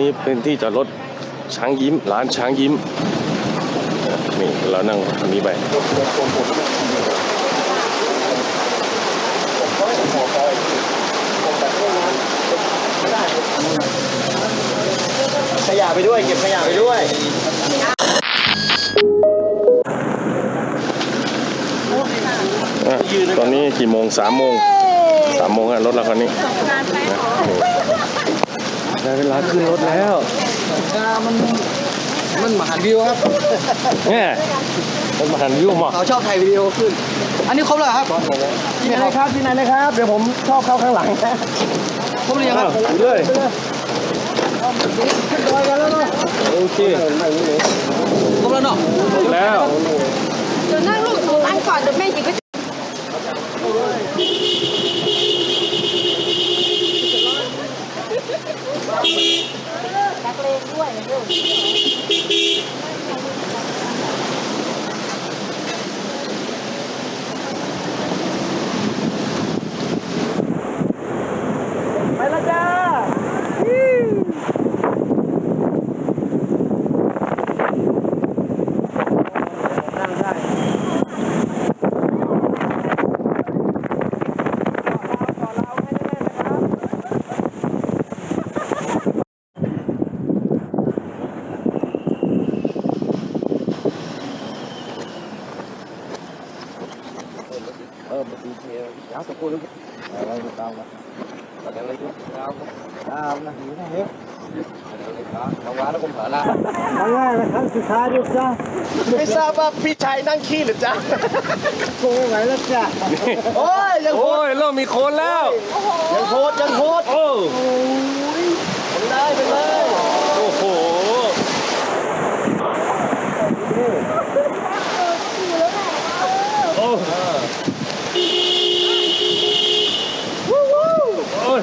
นี้เป็นที่จอดรถช้างยิ้มร้านช้างยิ้มนี่เรานั่งทางนี้ไปขยะไปด้วย เก็บขยะไปด้วยอะตอนนี้กี่โมงสามโมงสามโมงอะรถเราคันนี้นะ ได้เวลาขึ้นรถแล้วมันมันมหาวิวครับเนี่ยรถมาหันวิวมาเขาชอบถ่ายวิดีโอขึ้น อันนี้ครบแล้วครับที่ไหนเลยครับที่ไหนเลยครับ เดี๋ยวผมชอบเข้าข้างหลังนะครบหรือยังครับอ้าวไปเลยขึ้นดอยกันแล้วเนาะโอเคครบแล้วเนาะแล้วเดี๋ยวนั่งลูกหนูนั่งก่อนเดี๋ยวแม่หยิบไปไปแล้วจ้า เออมาดูเทียยาวตะโกนเลยอะไรก็ตามมาอะไรก็ตามมา ตามนะหิวนะเฮ้ย อะไรก็ตามมาแล้วก็ผ่านละ ง่ายนะครั้งสุดท้ายดูจ้า ไม่ทราบว่าพี่ชายนั่งขี้หรือจ๊ะคงไม่ไหวแล้วจ้าโอ้ยยังโพโอ้สยเริ่มมีโคนแล้ว ยังโพสยังโพสโอ้เป็นได้เป็นเลยโอ้โหโอ้โอ้ย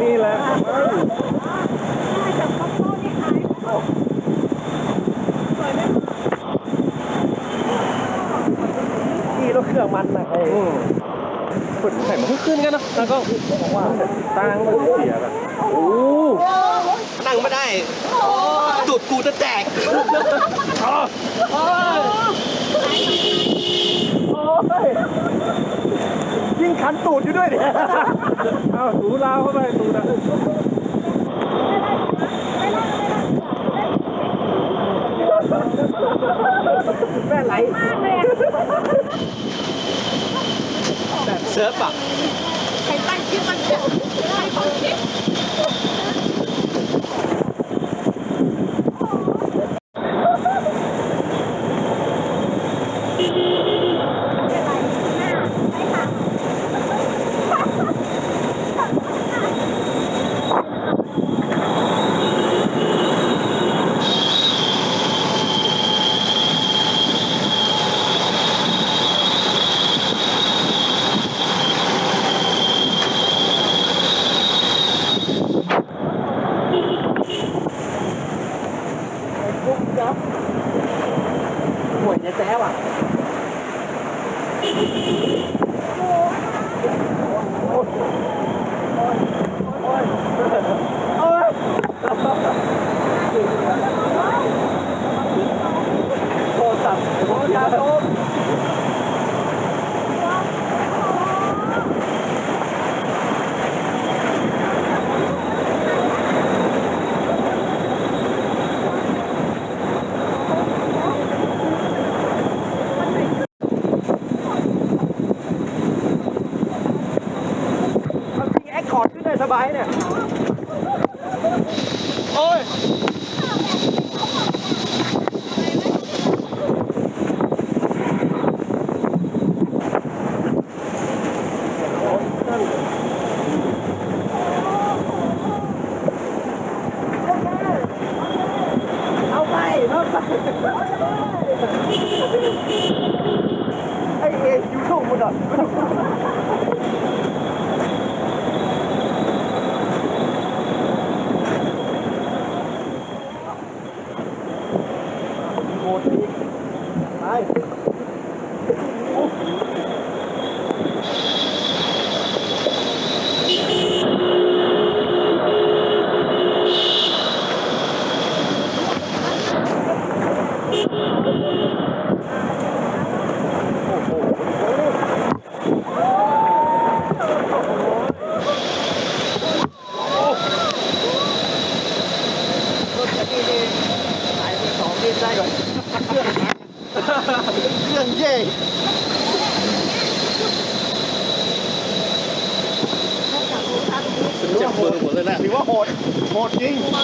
นี่แหละ ขี่รถเครื่องมันนะเฮ้ย ฝึกไข่มันขึ้นกันนะ แล้วก็ตั้งมันเสียกันโอ้นั่งไม่ได้ตูดกูจะแตกยิ่งขันตูดอยู่ด้วยเนี่ย เอาถูลาวเข้าไปถูนะแม่ไหลเซิร์ฟอะใครตั้งชื่อมันเดี๋ยวให้ คนคิ フフフ。 เอาไป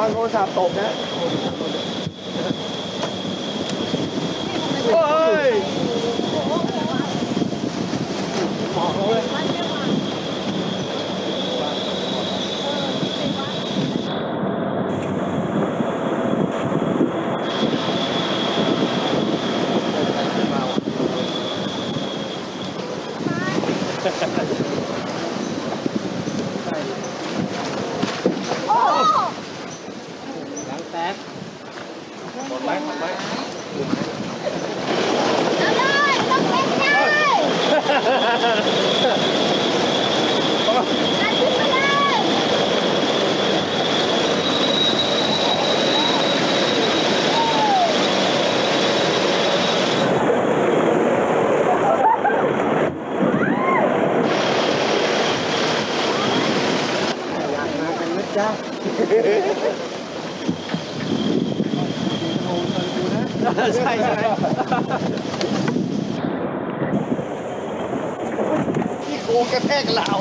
วังโทรศัพท์ตกนะ้าใช่ใช่ที่โกกระแทกเหล่า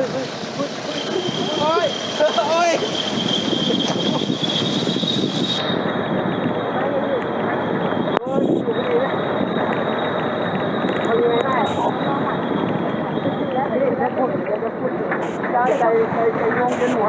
โอ้ยโอ้ยใจใจใจงงเป็นหัว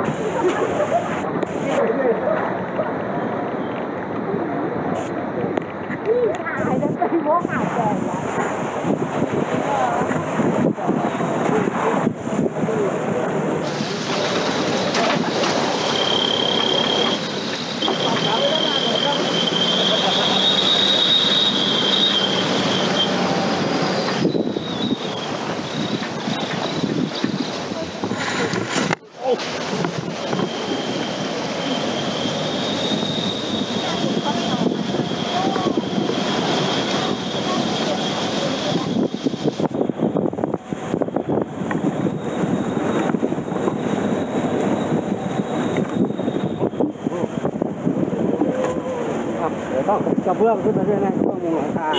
ครับเดี๋ยวต้องกระเบื้องขึ้นมาด้วยนะต้อง มุงหลังคา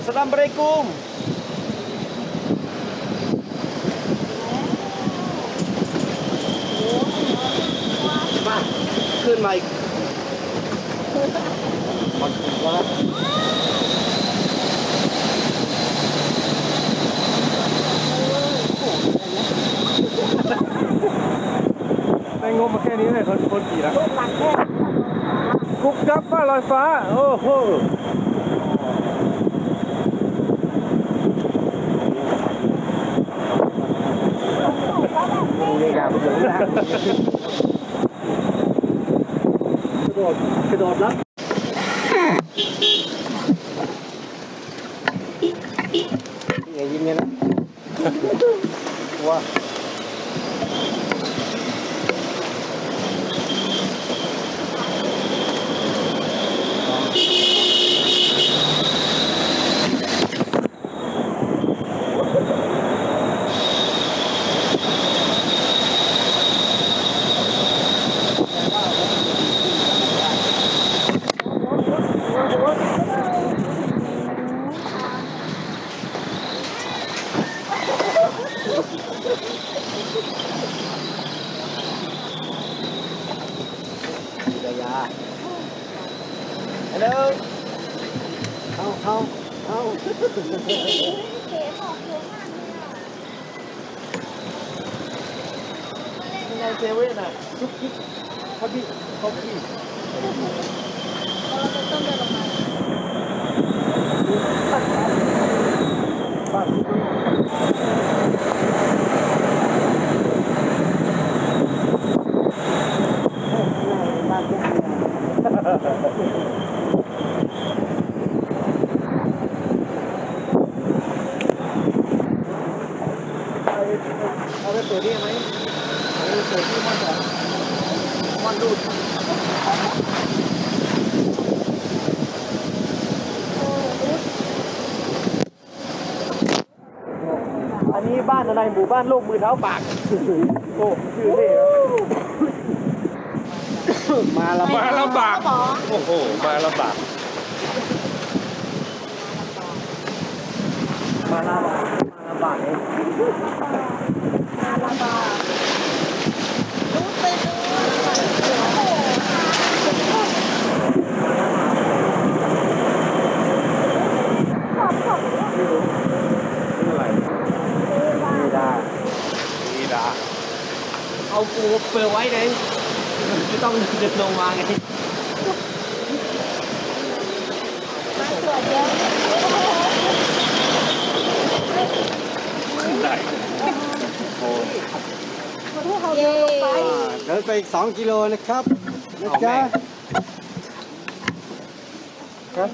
Assalamualaikum มาขึ้นมาอีก ได้งบมาแค่นี้เลยคนคนขี่แล้วกุ๊ก จับป้าลอยฟ้า ในเซเว่นอ่ะ ซุปกิ๊กพอดีพอดีบ้า ไปเปิดนี่ไหมเอาไปเปิดที่มันแบบมันรูดอันนี้บ้านอะไรหมู่บ้านโลกมือเท้าปากโอ้ชื่อเท่มาละมาลำบากโอ้โหมาลำบากมาลำบากมาลำบากเองชื่ออะไรนี่ดา ดีดาเอาปูเปลือไว้เลยไม่ต้องเดินลงมาไงได้เย้เดินไปอีกสองกิโลนะครับนะจ๊ะครับ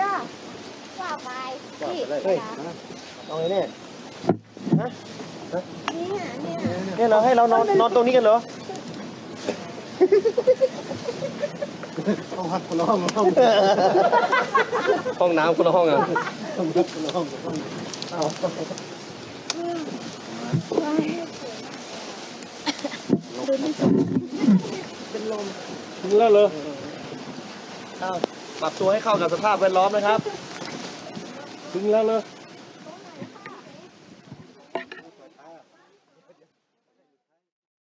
จ้าว่าไปพี่เฮ้ยเอาไงเนี่ยเนี่เนี่ยเนี่ยเราให้เรานอนนอนตรงนี้กันเหรอ ห้องพักคนละห้องห้องห้องน้ำคนละห้องอะห้องพักคนละห้องห้องเอาแล้วเลยเอาปรับตัวให้เข้ากับสภาพแวดล้อมนะครับ ถึงแล้วเลย